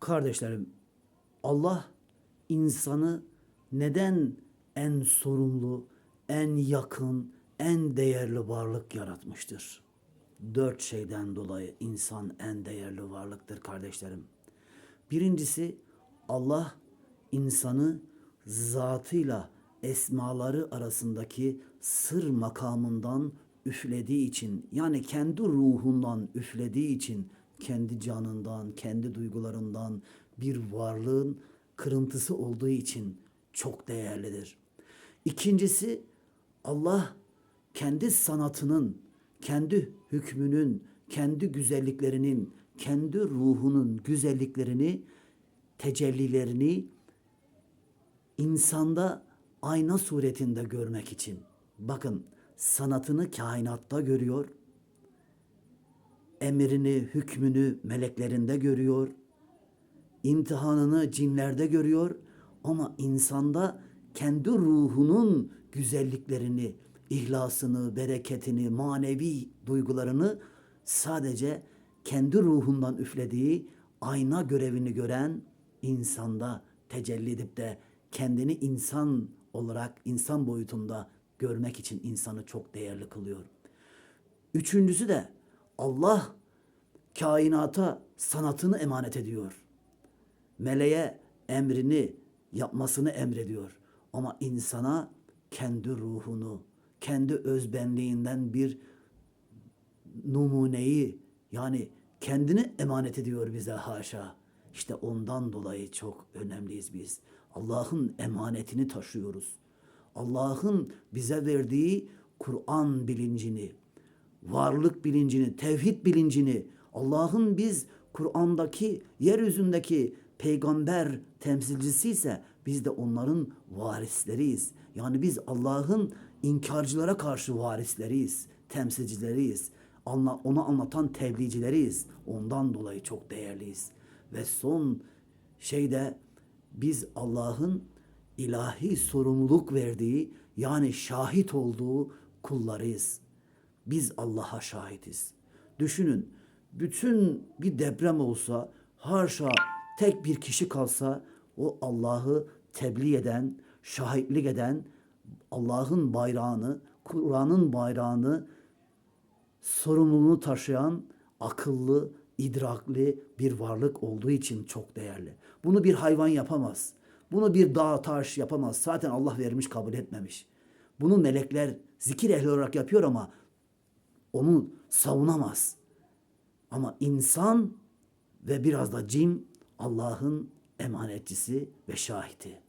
Kardeşlerim, Allah insanı neden en sorumlu, en yakın, en değerli varlık yaratmıştır? Dört şeyden dolayı insan en değerli varlıktır kardeşlerim. Birincisi Allah insanı zatıyla esmaları arasındaki sır makamından üflediği için yani kendi ruhundan üflediği için kendi canından, kendi duygularından bir varlığın kırıntısı olduğu için çok değerlidir. İkincisi Allah kendi sanatının, kendi hükmünün, kendi güzelliklerinin, kendi ruhunun güzelliklerini, tecellilerini insanda ayna suretinde görmek için. Bakın sanatını kainatta görüyor, emrini, hükmünü meleklerinde görüyor, imtihanını cinlerde görüyor ama insanda kendi ruhunun güzelliklerini, ihlasını, bereketini, manevi duygularını sadece kendi ruhundan üflediği ayna görevini gören insanda tecelli edip de kendini insan olarak insan boyutunda görmek için insanı çok değerli kılıyor. Üçüncüsü de Allah kainata sanatını emanet ediyor. Meleğe emrini yapmasını emrediyor. Ama insana kendi ruhunu, kendi özbenliğinden bir numuneyi yani kendini emanet ediyor bize haşa. İşte ondan dolayı çok önemliyiz biz. Allah'ın emanetini taşıyoruz. Allah'ın bize verdiği Kur'an bilincini, varlık bilincini, tevhid bilincini, Allah'ın biz Kur'an'daki, yeryüzündeki peygamber temsilcisi ise biz de onların varisleriyiz. Yani biz Allah'ın inkarcılara karşı varisleriyiz, temsilcileriyiz. Anla, onu anlatan tebliğcileriyiz. Ondan dolayı çok değerliyiz. Ve son şeyde biz Allah'ın ilahi sorumluluk verdiği yani şahit olduğu kullarıyız. Biz Allah'a şahitiz. Düşünün bütün bir deprem olsa haşa tek bir kişi kalsa o Allah'ı tebliğ eden, şahitlik eden, Allah'ın bayrağını, Kur'an'ın bayrağını sorumluluğunu taşıyan akıllı, idrakli bir varlık olduğu için çok değerli. Bunu bir hayvan yapamaz. Bunu bir dağ taş yapamaz. Zaten Allah vermiş kabul etmemiş. Bunu melekler zikir ehli olarak yapıyor ama onu savunamaz. Ama insan ve biraz da cin Allah'ın emanetçisi ve şahidi.